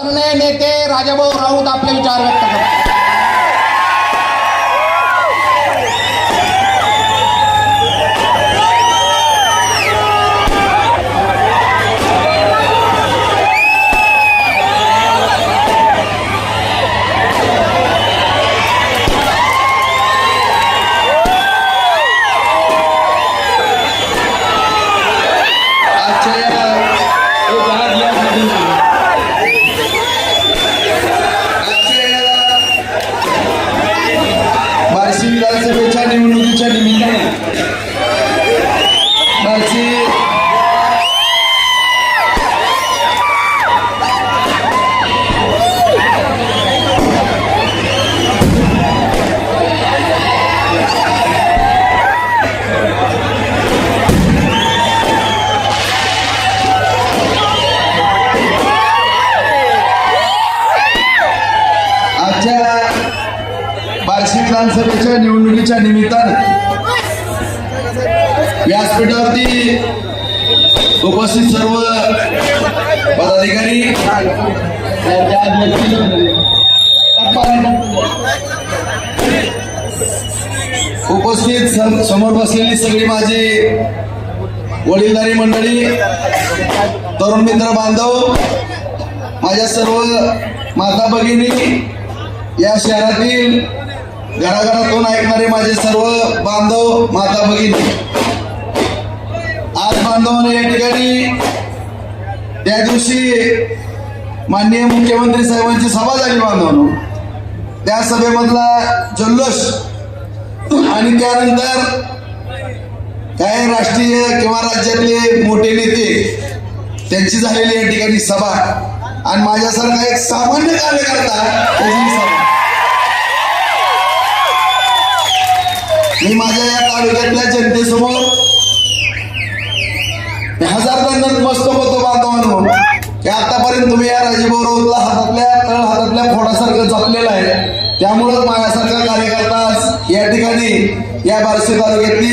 नेते राजाभाऊ राऊत आपले विचार व्यक्त करतात. सर्व पदाधिकारी उपस्थित सम- समोर बसलेली सगळी माझी वडीलधारी मंडळी तरुण मित्र बांधव माझ्या सर्व माता भगिनी या शहरातील घराघरातून ऐकणारे माझे सर्व बांधव माता भगिनी. बांधवांना या ठिकाणी त्या दिवशी माननीय मुख्यमंत्री साहेबांची सभा झाली बांधवांनो. त्या सभेमधला जल्लोष आणि त्यानंतर काही राष्ट्रीय किंवा राज्यातले मोठे नेते त्यांची झालेली या ठिकाणी सभा आणि माझ्यासारखा एक सामान्य कार्यकर्ता त्याची सभा. मी माझ्या या तालुक्यातल्या जनतेसमोर हजार दंडात मस्त होतो बांधवांनो की आतापर्यंत तुम्ही या राजीभाऊ राऊतला हातातल्या तळ हातातल्या फोडासारखं जपलेलं आहे. त्यामुळं माझ्यासारखा कार्यकर्ता आज या ठिकाणी या बार्शी तालुक्यातली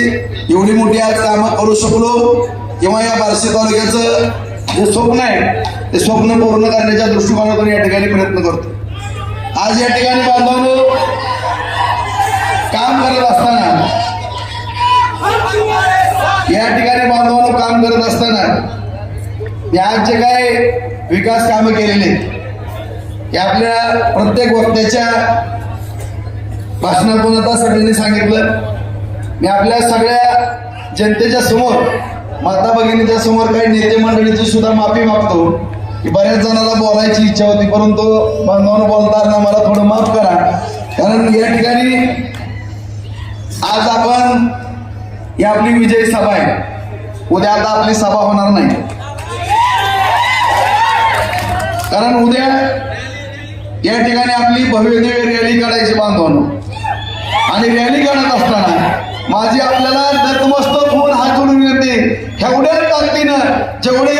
एवढी मोठी आज कामं करू शकलो. किंवा या बार्शी तालुक्याचं जे स्वप्न आहे ते स्वप्न पूर्ण करण्याच्या दृष्टिकोनातून या ठिकाणी प्रयत्न करतो. आज या ठिकाणी बांधवांनो काम करत असताना या ठिकाणी बांधवांनो काम करत असताना या आज जे काय विकास कामं केलेले की आपल्या प्रत्येक वक्त्याच्या भाषणातून आता सगळ्यांनी सांगितलं. मी आपल्या सगळ्या जनतेच्या समोर माता भगिनीच्या समोर काही नेते मंडळीची सुद्धा माफी मागतो. की बऱ्याच जणांना बोलायची इच्छा होती परंतु बांधवांना बोलताना मला थोडं माफ करा. कारण या ठिकाणी आज आपण ही आपली विजयी सभा आहे. उद्या आता आपली सभा होणार नाही. कारण उद्या या ठिकाणी आपली भव्य दिव्य रॅली काढायची बांधवानो आणि रॅली काढत असताना माझी आपल्याला नतमस्तक होऊन हात जोडून येते. एवढ्या ताकदीनं जेवढे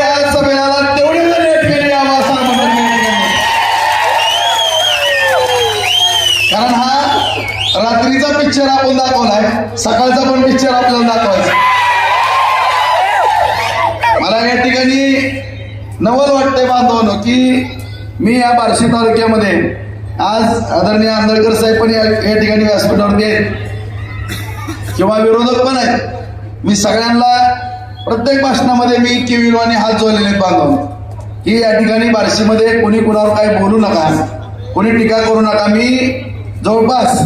रात्रीचा पिक्चर आपण दाखवलाय. सकाळचा पण पिक्चर आपल्याला दाखवायचा. मला या ठिकाणी नवल वाटतंय बांधवानो की मी या बार्शी तालुक्यामध्ये आज आदरणीय आंदळकर साहेब पण या ठिकाणी व्यासपीठावरती आहेत किंवा विरोधक पण आहेत. मी सगळ्यांना प्रत्येक भाषणामध्ये मी किविलवाने हात जोडलेले बांधव की या ठिकाणी बार्शीमध्ये कोणी कुणावर काही बोलू नका. कोणी टीका करू नका. मी जवळपास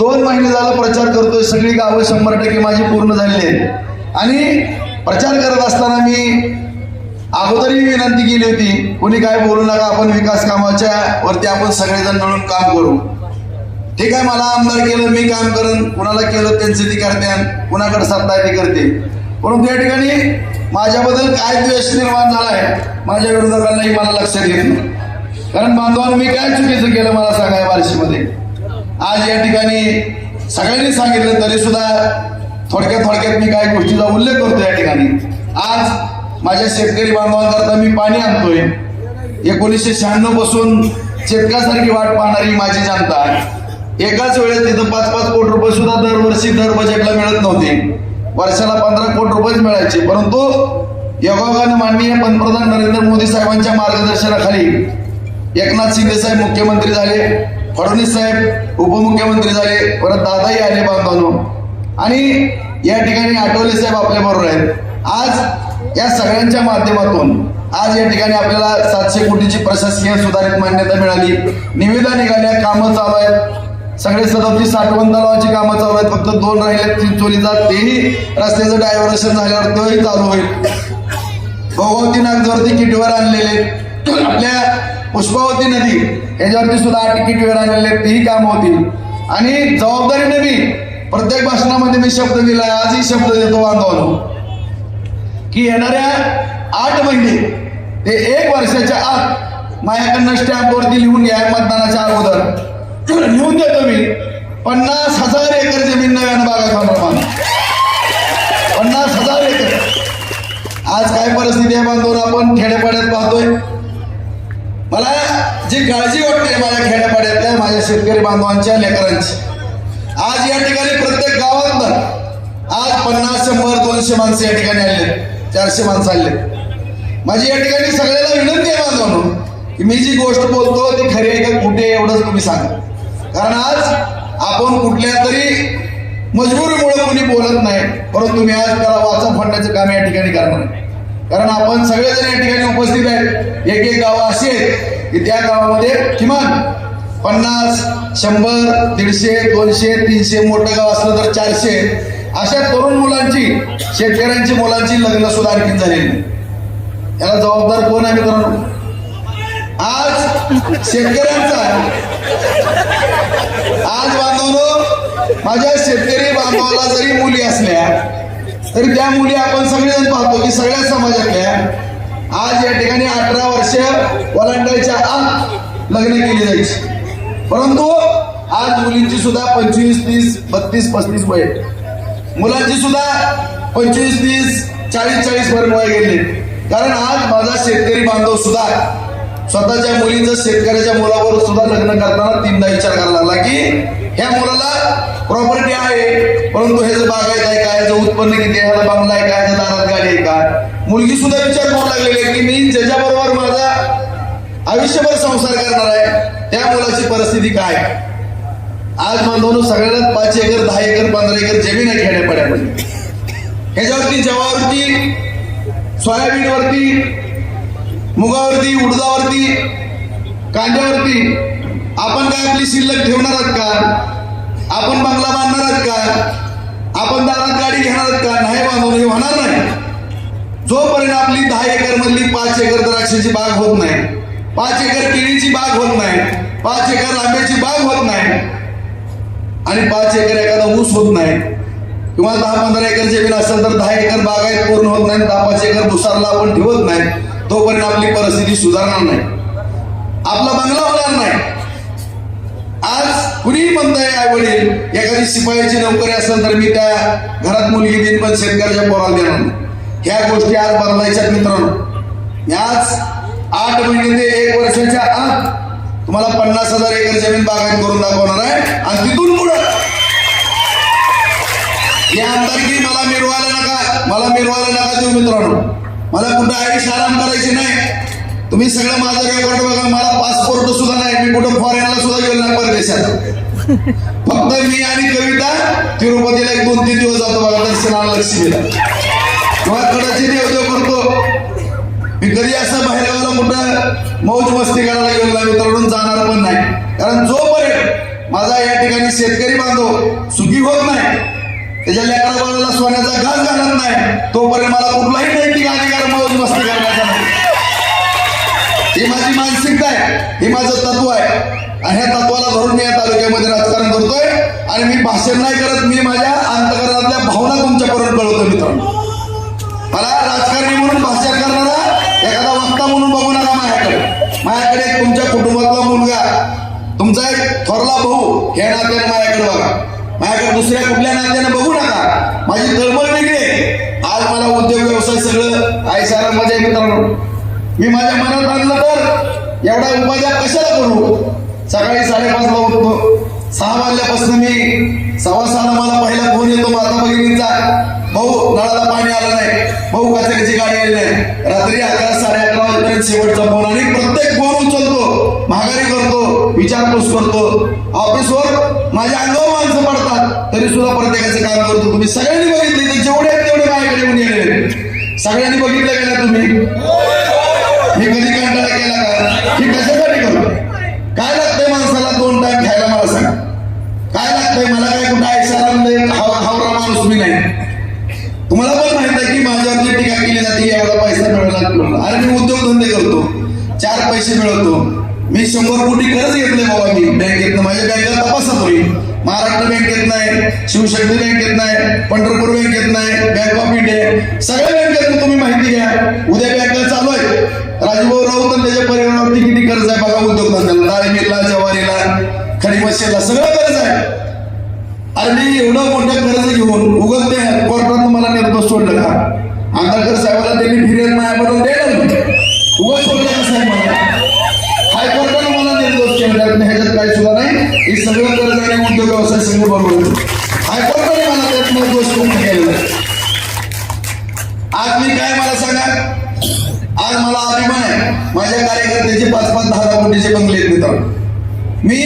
दोन महिने झाला प्रचार करतोय सगळी गावं शंभर टक्के माझी पूर्ण झालेली आहेत. आणि प्रचार करत असताना मी अगोदरही विनंती केली होती कोणी काय बोलू नका आपण विकास कामाच्या वरती आपण सगळेजण मिळून काम करू. ठीक आहे मला आमदार केलं मी काम करेन कुणाला केलं त्यांचे ती करते कुणाकडे सत्ता ते ती करते. परंतु या ठिकाणी माझ्याबद्दल काय द्वेष निर्माण झाला आहे माझ्या विरोधकांनाही मला लक्षात येत नाही. कारण बांधवांनी मी काय चुकीचं केलं मला सांगाय बार्शीमध्ये? आज या ठिकाणी सगळ्यांनी सांगितलं तरी सुद्धा थोडक्यात थोडक्यात मी काही गोष्टीचा उल्लेख करतो या ठिकाणी. आज माझ्या शेतकरी बांधवांकरता मी पाणी आणतोय. एकोणीसशे शहाण्णवपासून शेतकऱ्यासारखी वाट पाहणारी माझी जनता. एकाच वेळेस तिथं पाच पाच कोटी रुपये सुद्धा दरवर्षी दर बजेटला मिळत नव्हते. वर्षाला पंधरा कोटी रुपयेच मिळायचे. परंतु योगायोगाने माननीय पंतप्रधान नरेंद्र मोदी साहेबांच्या मार्गदर्शनाखाली एकनाथ शिंदे साहेब मुख्यमंत्री झाले. फडणवीस साहेब उपमुख्यमंत्री झाले परत दादाही आले बांधवांनो. आणि या ठिकाणी आठवले साहेब आपल्या बरोबर आहेत. आज या सगळ्यांच्या माध्यमातून आज या ठिकाणी आपल्याला सातशे कोटीची प्रशासकीय सुधारित मान्यता मिळाली. निविदा निघाल्या कामं चालू आहेत. सगळे सदोतीस साठवण तलावाची कामं चालू आहेत. फक्त दोन राहिले चिंचोलीचा तेही रस्त्याचं डायव्हर्शन झाल्यावर तोही चालू होईल. भोगावती नागजवरती किटवर आणलेले. आपल्या पुष्पावती नदी. याच्यावरती सुद्धा तिकीट किटवर आणलेले आहेत, तेही काम होतील. आणि जबाबदारी नदी. प्रत्येक भाषणामध्ये मी शब्द दिलाय आजही शब्द देतो बांधवांनो की येणाऱ्या आठ महिने ते एक वर्षाच्या आत माझ्याकडनं स्टॅम्पवरती लिहून घ्या मतदानाच्या अगोदर. लिहून देतो मी. पन्नास हजार एकर जमीन नव्यानं बागायत पन्नास हजार एकर. आज काय परिस्थिती आहे बांधून? आपण खेड्यापाड्यात पाहतोय मला जी काळजी वाटते माझ्या खेड्यापाड्यातल्या माझ्या शेतकरी बांधवांच्या लेकरांची. आज या ठिकाणी प्रत्येक गावात आज पन्नास शंभर दोनशे माणसं या ठिकाणी आले चारशे माणसं आले माझी या ठिकाणी सगळ्याला विनंती आहे बांधवांनो की मी जी गोष्ट बोलतो ती खरी आहे का कुठे एवढंच तुम्ही सांगा. कारण आज आपण कुठल्या तरी मजबुरीमुळे कोणी बोलत नाही परंतु मी आज त्याला वाचन फोडण्याचं काम या ठिकाणी करणार आहे कारण आपण सगळेजण या ठिकाणी उपस्थित आहेत. एक एक गावं अशी आहेत की त्या गावामध्ये किमान पन्नास शंभर दीडशे दोनशे तीनशे मोठं गाव असलं तर चारशे. अशा तरुण मुलांची शेतकऱ्यांची मुलांची लग्न सुद्धा आणखी झालेली याला जबाबदार कोण आहे मित्रांनो? आज शेतकऱ्यांचा आज बांधवनो माझ्या शेतकरी बांधवाला जरी मुली असल्या तरी त्या मुली आपण सगळेजण पाहतो की सगळ्या समाजातल्या आज या ठिकाणी अठरा वर्ष वलांडायच्या आत लग्न केली जायची. परंतु आज मुलींची सुद्धा पंचवीस तीस बत्तीस पस्तीस वय मुलांची सुद्धा पंचवीस तीस चाळीस चाळीस पर्यंत वय गेले कारण आज माझा शेतकरी बांधव सुद्धा स्वतःच्या मुलींचं शेतकऱ्याच्या मुलाबरोबर सुद्धा लग्न करताना तीनदा विचार करायला लागला की ह्या मुलाला प्रॉपर्टी आहे परंतु ह्याचं बागायत आहे का ह्याचं उत्पन्न किती ह्याला बांगला आहे का ह्याच्या दारात गाडी आहे का? मुलगी सुद्धा विचार करू लागलेली आहे की मी ज्याच्याबरोबर माझा आयुष्यभर संसार करणार आहे त्या मुलाची परिस्थिती काय? आज बांधवनो सगळ्यांना पाच एकर दहा एकर पंधरा एकर जमीन आहे खेड्यापाड्यामध्ये. ह्याच्यावरती जवावरती सोयाबीनवरती मुगावरती उडदावरती कांद्यावरती आपण काय आपली शिल्लक ठेवणार आहात का? आपण बंगला बांधणार आहात का? आपण दारात गाडी घेणार आहात का? नाही बांधून हे होणार नाही. जोपर्यंत आपली दहा एकर मधली पाच एकर द्राक्षाची बाग होत नाही. पाच एकर केळीची बाग होत नाही. पाच एकर आंब्याची बाग होत नाही. आणि पाच एकर एखादा ऊस होत नाही. किंवा दहा पंधरा एकर जमीन असेल तर दहा एकर बागायत पूर्ण होत नाही दहा पाच एकर भुसारला आपण ठेवत नाही. तोपर्यंत आपली परिस्थिती सुधारणार नाही. आपला बंगला होणार नाही. आज कुणीही म्हणताय आई वडील एखादी शिपायाची नोकरी असेल तर मी त्या घरात मुलगी देईन पण शेतकऱ्याच्या पोराला देणार नाही. ह्या गोष्टी आज बदलायच्यात मित्रांनो. आज आठ महिने ते एक वर्षाच्या आत तुम्हाला पन्नास हजार एकर जमीन बागायत करून दाखवणार आहे. आणि तिथून पुढं. या आमदारकी मला मिरवायला नका. मला मिरवायला नका तुम्ही मित्रांनो. मला कुठं आयुष्य आराम करायचे नाही. तुम्ही सगळं माझं रेकॉर्ड बघा. मला पासपोर्ट सुद्धा नाही. मी कुठं फॉरेनला सुद्धा गेलो नाही परदेशात. फक्त मी आणि कविता तिरुपतीला एक दोन तीन दिवस जातो बघा दर्शनाला लक्ष्मीला किंवा कडाची देव मी कधी असं बाहेर कुठं मौज मस्ती करायला गेलो नाही मित्रांनो जाणार पण नाही. कारण जोपर्यंत माझा या ठिकाणी शेतकरी बांधव सुखी होत नाही त्याच्या लेकरा बाळाला सोन्याचा घास घालत नाही तोपर्यंत मला कुठलाही नैतिक अधिकार मौज मस्ती करण्याचा नाही. ही माझी मानसिकता आहे हे माझं तत्व आहे. आणि ह्या तत्वाला धरून मी या तालुक्यामध्ये राजकारण करतोय. आणि मी भाषण नाही करत मी माझ्या अंतकरणातल्या भावना तुमच्यापर्यंत कळवतो मित्रांनो. मला राजकारणी म्हणून भाषण करणारा एखादा वक्ता म्हणून बघू नका माझ्याकडे. माझ्याकडे तुमच्या कुटुंबातला मुलगा तुमचा एक थोरला भाऊ हे नात्याने माझ्याकडे बघा. माझ्याकडे दुसऱ्या कुठल्या नात्याने बघू नका. माझी तळमळ वेगळी आज मला उद्योग व्यवसाय सगळं आई सारा मजा मित्रांनो. मी माझ्या मनात आणलं तर एवढा उपाध्या कशाला करू? सकाळी साडेपाचला उठतो. सहा वाजल्यापासून मी सव्वा सहाला मला पहिला फोन येतो माता भगिनींचा भाऊ नळाला पाणी आलं नाही. भाऊ कचऱ्याची गाडी आली नाही. रात्री अकरा साडे अकरा वाजेपर्यंत शेवटचा फोन आणि प्रत्येक फोन उचलतो. विचारपूस करतो. ऑफिसवर माझ्या अंगावर माणसं पडतात. तरी सुद्धा प्रत्येकाचं काम करतो. तुम्ही सगळ्यांनी बघितले ते जेवढे आहेत तेवढे माझ्याकडे येऊन गेलेले सगळ्यांनी बघितलं शिवशक्ती बँकेत नाही पंढरपूर बँकेत नाही बँक ऑफ इंडिया सगळ्या बँकेत तुम्ही माहिती घ्या. उद्या बँका चालू आहे. राजभाऊ राऊत आणि त्याच्या परिवारावरती किती कर्ज आहे बघा उद्योगधंद्याला दाळिंबीला जवारीला खडी मशीला सगळं कर्ज आहे. अरे मी एवढं मोठं कर्ज घेऊन उगत ते कोर्टात मला निर्दोष सोडलं का? आमदारकर साहेबाला त्यांनी फिर्याद नाही द्यायला देणार उगत सोडलं का साहेब मला? हायकोर्टानं मला निर्दोष केलं ह्याच्यात काही सुद्धा नाही. हे सगळं कर्ज आणि उद्योग व्यवसाय संघ बरोबर मला त्यात निर्दोष मुक्त आज मी काय मला सांगा आज मला अभिमान आहे. माझ्या कार्यकर्त्याचे पाच पाच दहा दहा कोटीचे बंगले आहेत मित्रांनो. मी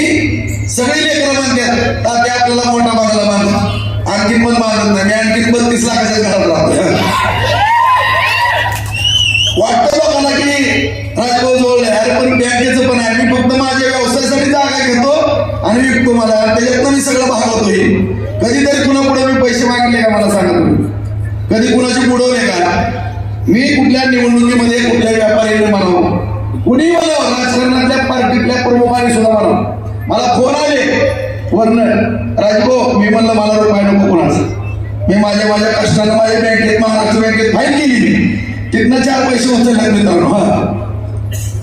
सगळी लेकरं म्हणतात तात्या आपल्याला मोठा बांगला बांध आणखीन पण बांधत नाही. मी आणखीन बत्तीस लाखाच्या घरात मला सांगा तुम्ही. कधी कुणाची बुडवले का? मी कुठल्या निवडणुकीमध्ये कुठल्या व्यापाऱ्याने म्हणावं कुणी म्हणावं राजकारणातल्या पार्टीतल्या प्रमुखाने सुद्धा म्हणावं मला फोन आले. वर्ण राजभो मी म्हणलं मला रुपये नको कोणाचं. मी माझ्या माझ्या कष्टानं माझ्या बँकेत महाराष्ट्र बँकेत फाईल केली तिथनं चार पैसे उचलले मित्रांनो हा.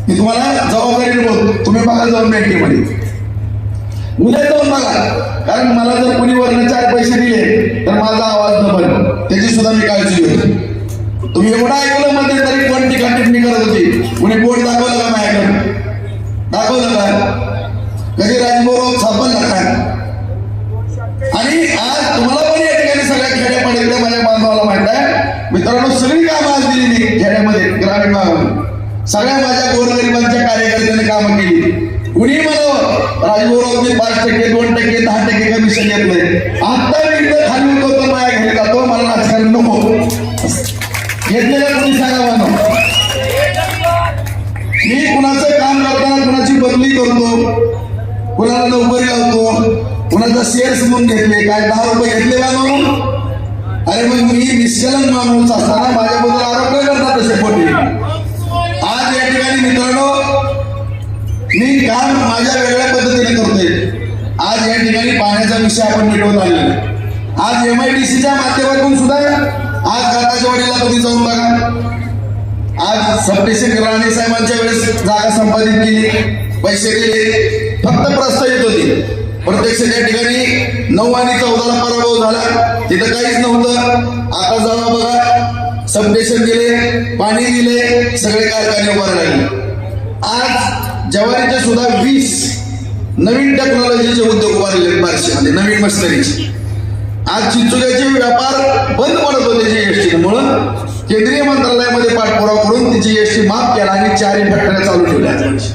मी तुम्हाला जबाबदारी बोलतो. तुम्ही बघा जाऊन बँकेमध्ये. उद्या जाऊन बघा. कारण मला जर कुणी वरनं चार पैसे दिले तर माझा आवाज न बन. त्याची सुद्धा मी काळजी घेतो तुम्ही एवढं ऐकलं मध्ये तरी पण ती कंटिन्यू करत होती? कुणी बोट दाखवलं का माझ्याकडे? दाखवलं का? कधी राजभोर सापडला का? आणि आज तुम्हाला पण या ठिकाणी सगळ्या खेड्यापाड्यातल्या माझ्या बांधवाला माहीत आहे. मित्रांनो सगळी कामं आज दिली मी खेड्यामध्ये ग्रामीण भागामध्ये. सगळ्या माझ्या गोरगरिबांच्या कार्यकर्त्यांनी कामं केली. कुणी म्हणावं राजगोरावने पाच टक्के दोन टक्के दहा टक्के कमिशन नाही. आता मी इथं खाली उठवतो माझ्या घरी जातो मला राजकारण नको. घेतलेल्या कोणी सांगा मी कुणाचं काम करताना कुणाची बदली करतो? कुणाला नोकरी लावतो? कुणाचा शेअर्स म्हणून घेतले? काय दहा रुपये घेतले का म्हणून अरे मग मी निश्चलन माणूस असताना माझ्याबद्दल आरोप नाही करतात तसे पोटी आज या ठिकाणी मित्रांनो मी काम माझ्या वेगळ्या पद्धतीने करतोय. आज या ठिकाणी पाण्याचा विषय आपण मिटवत आलेला आज एम आय डी सीच्या माध्यमातून सुद्धा आज गाताच्या वडीला कधी जाऊन बघा. आज सबस्टेशन राणे साहेबांच्या वेळेस जागा संपादित केली पैसे दिले फक्त प्रस्तावित होते. प्रत्यक्ष त्या ठिकाणी नऊ आणि चौदाला पराभव झाला. तिथं काहीच नव्हतं. आता जावा बघा. सबस्टेशन दिले पाणी दिले सगळे कारखाने उभारले लागले. आज जवारीचे सुद्धा वीस नवीन टेक्नॉलॉजीचे उद्योग उभारले आहेत नवीन मशिनरीचे आज चिंचोल्याचे व्यापार बंद पडत होते जीएसटी म्हणून केंद्रीय मंत्रालयामध्ये पाठपुरावा करून ती जीएसटी माफ केला आणि चारही फॅक्टऱ्या चालू ठेवल्या. आज वर्षी.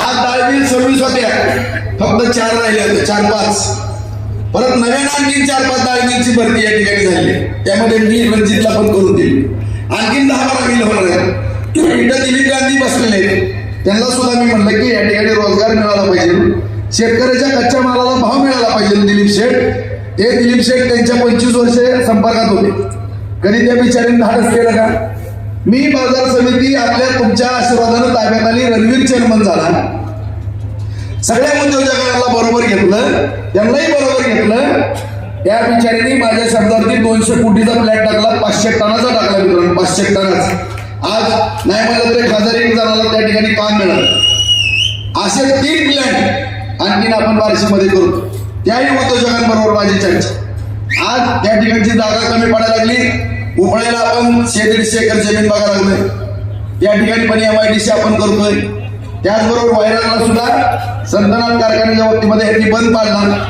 आज सर्व्हिस होत्या. फक्त चार राहिले होते चार पाच. परत नव्यानं आणखी चार पाच डाळबिलची भरती या ठिकाणी झाली. त्यामध्ये मी रणजितला पण करून दिली. आणखी दहा बारा मिल होणार आहेत. इथं दिलीप गांधी बसलेले आहेत. त्यांना सुद्धा मी म्हणलं की या ठिकाणी रोजगार मिळाला पाहिजे. शेतकऱ्याच्या कच्च्या मालाला भाव मिळाला पाहिजे दिलीप शेठ. ते दिलीप शेठ त्यांच्या पंचवीस वर्षे संपर्कात होते. कधी त्या बिचारीने धाडस केलं का? मी बाजार समिती आपल्या तुमच्या आशीर्वादानं ताब्यात आली. रणवीर चेअरमन झाला. सगळ्या उद्योजकांना बरोबर घेतलं. त्यांनाही बरोबर घेतलं. त्या बिचारीने माझ्या शब्दावरती दोनशे कोटीचा फ्लॅट टाकला. पाचशे टनाचा टाकला मित्रांनो पाचशे टनाचा. आज नाही म्हणलं तरी खासदार हजार एक जणाला त्या ठिकाणी काम मिळालं असे तीन प्लॅन आणखीन आपण बार्शीमध्ये करू. त्याही उद्योजकांबरोबर माझी चर्चा. आज त्या ठिकाणची जागा कमी पडायला लागली. उपळ्याला आपण शे दीडशे एकर जमीन बघायला लागलोय. त्या ठिकाणी पण एम आय डी सी आपण करतोय. त्याचबरोबर वैरागला सुद्धा संतनाथ कारखान्याच्या वतीमध्ये यांनी बंद पाडला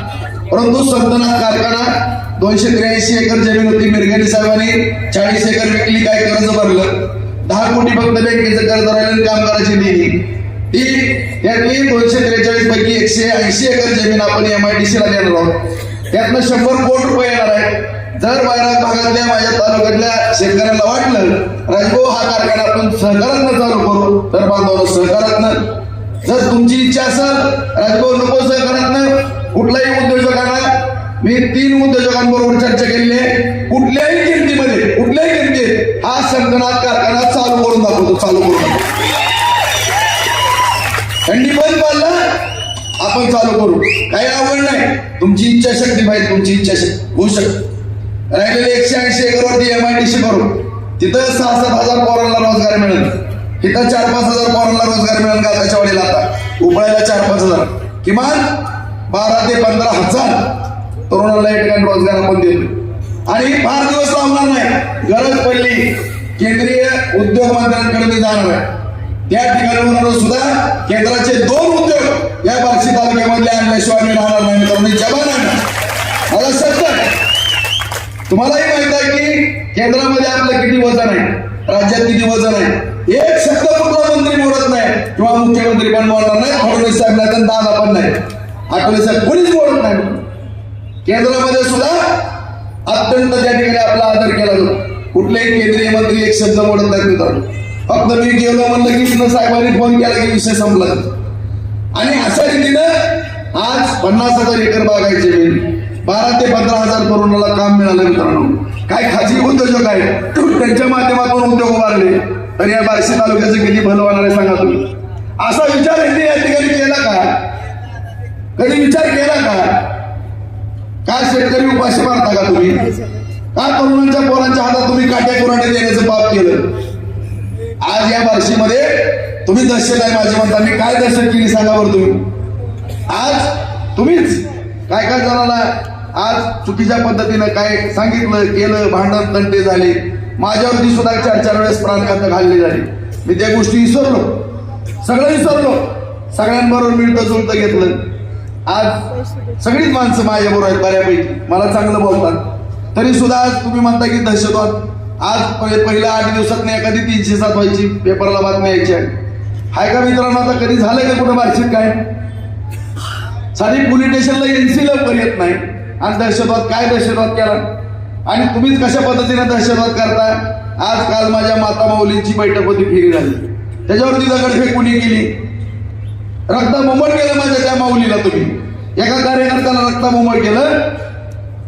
परंतु संतनाथ कारखाना दोनशे त्र्याऐंशी एकर जमीन होती. मिरगणी साहेबांनी चाळीस एकर विकली काय कर्ज भरलं. दहा कोटी फक्त बँकेचं कर्ज राहिलं आणि कामगाराची देणी ती त्यातली दोनशे त्रेचाळीस पैकी एकशे ऐंशी एकर जमीन आपण एम आय डी सी ला देणार आहोत. त्यातनं शंभर कोटी रुपये येणार आहे जर बाहेर भागातल्या माझ्या तालुक्यातल्या शेतकऱ्यांना वाटलं राजभाऊ हा कारखाना आपण सहकारातनं चालू करू. तर बांधव सहकारातनं. जर तुमची इच्छा असेल राजभाऊ नको सहकारातनं. कुठलाही उद्योजकांना मी तीन उद्योजकांबरोबर चर्चा केलेली आहे. कुठल्याही किमतीमध्ये कुठल्याही किमतीत हा संगणक कारखाना चालू करून दाखवतो चालू करून थंडी बंद पडला आपण चालू करू. काही आवड नाही. तुमची इच्छाशक्ती पाहिजे तुमची इच्छाशक्ती. होऊ शकते. राहिलेले एकशे ऐंशी एकरवरती एम आय डी सी करू. तिथं सहा सात हजार पोरांना रोजगार मिळेल. तिथं चार पाच हजार पोरांना रोजगार मिळेल का? त्याच्या वडील आता. उपळायला चार पाच हजार. किमान बारा ते पंधरा हजार. तरुणाला या ठिकाणी रोजगार आपण देतो आणि फार दिवस लावणार नाही. गरज पडली केंद्रीय उद्योग मंत्र्यांकडे मी जाणार आहे. त्या ठिकाणी म्हणून सुद्धा केंद्राचे दोन उद्योग या बार्शी तालुक्यामध्ये आणल्याशिवाय मी राहणार नाही. तर जबान आहे. मला सत्य आहे. तुम्हालाही माहीत आहे की केंद्रामध्ये आपलं किती वजन आहे? राज्यात किती वजन आहे? एक शब्द कुठला मंत्री बोलत नाही किंवा मुख्यमंत्री पण बोलणार नाही. फडणवीस साहेब नाही दादा पण नाही. आठवले साहेब कोणीच बोलत नाही. केंद्रामध्ये सुद्धा अत्यंत त्या ठिकाणी आपला आदर केला जातो. कुठलेही केंद्रीय मंत्री एक शब्द म्हणून नाहीत मित्रांनो फक्त मी गेलो म्हणलं की साहेबांनी फोन केला की विषय संपला. आणि अशा रीतीनं आज पन्नास हजार एकर बागायचे बारा ते पंधरा हजार तरुणाला काम मिळालं मित्रांनो. काय खाजगी उद्योजक आहेत. त्यांच्या माध्यमातून उद्योग उभारले. तर या बार्शी तालुक्याचं किती भलं होणार आहे सांगा तुम्ही. असा विचार या ठिकाणी केला का? कधी विचार केला का? काय शेतकरी उपाशी मारता का तुम्ही? का तरुणांच्या पोरांच्या हातात तुम्ही काट्या कुराटे देण्याचं पाप केलं? आज या बार्शीमध्ये तुम्ही दहशत आहे माझे म्हणता. मी काय दहशत केली सांगा बरं तुम्ही? आज तुम्हीच काय काय जणाला आज चुकीच्या पद्धतीनं काय सांगितलं केलं भांडण तंटे झाले. माझ्यावरती सुद्धा चार चार वेळेस प्राणघात घालली झाली मी त्या गोष्टी विसरलो. सगळं विसरलो. सगळ्यांबरोबर मिळतं जुळतं घेतलं. आज सगळीच माणसं माझ्याबरोबर आहेत बऱ्यापैकी. मला चांगलं बोलतात. तरी सुद्धा आज तुम्ही म्हणता की दहशतवाद. आज पहिल्या आठ दिवसात नाही एखादी तीनशे सात व्हायची पेपरला बातमी यायची आहे हाय का मित्रांनो आता कधी झालंय का कुठं बार्शीत काय साधी पोलीस स्टेशनला एनसी लवकर येत नाही. आणि दहशतवाद काय दहशतवाद केला? आणि तुम्हीच कशा पद्धतीने दहशतवाद करता आज काल माझ्या माता माऊलींची बैठक होती फेरी झाली. त्याच्यावरती दगडफेक कुणी केली? रक्त मुंबड केलं माझ्या त्या माऊलीला तुम्ही. एका कार्यकर्त्याला रक्त मुंबड केलं.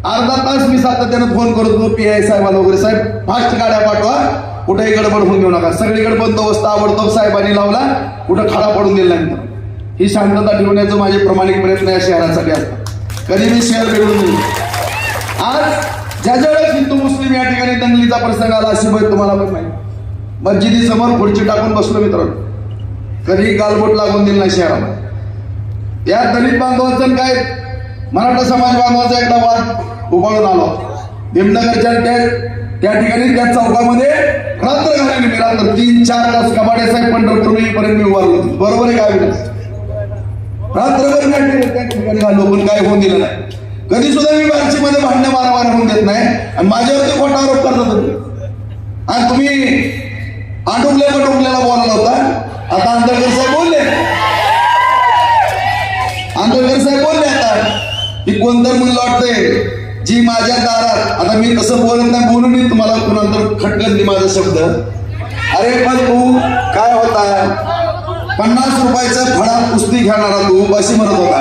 अर्धा तास मी सातत्यानं फोन करत होतो पी आय साहेबांना वगैरे. साहेब फास्ट गाड्या पाठवा. कुठेही गडबड होऊन देऊ नका. सगळीकडे बंदोबस्त आवडतो साहेबांनी लावला. कुठं खडा पडून दिला नाही ही शांतता ठेवण्याचं माझे प्रामाणिक प्रयत्न या शहरासाठी असतात. कधी मी शहर बिघडून देऊ आज ज्या ज्या वेळेस हिंदू मुस्लिम या ठिकाणी दंगलीचा प्रसंग आला अशी भय तुम्हाला पण माहिती. मस्जिदी समोर खुर्ची टाकून बसलो मित्रांनो. कधी गालबोट लागून दिलं नाही शहरामध्ये. या दलित बांधवांचं आणि काय मराठा समाज बांधवांचा एकदा वाद उभारून आलो. भीमनगरच्या त्या त्या ठिकाणी त्या चौकामध्ये रात्र घालायला मी रात्र तीन चार तास कबाडे साहेब पंढरपूर येईपर्यंत मी उभारलो बरोबर आहे काय रात्रभर त्या ठिकाणी घालो पण काय होऊन दिलं नाही. कधी सुद्धा मी बार्शीमध्ये भांडणं मारामार होऊन देत नाही. आणि माझ्यावरती खोटा आरोप करतात आणि तुम्ही आटोपल्या पटोपल्याला बोलायला होता. आता आंदळकर साहेब बोलले. आंदोलकर साहेब बोलले आता की कोणतर म्हणलं वाटतंय जी माझ्या दारात आता मी तसं बोलत नाही बोलून मी तुम्हाला कुणानंतर खटकन दे माझा शब्द. अरे पण तू काय होता पन्नास रुपयाचा फळा कुस्ती खेळणारा तू अशी म्हणत होता.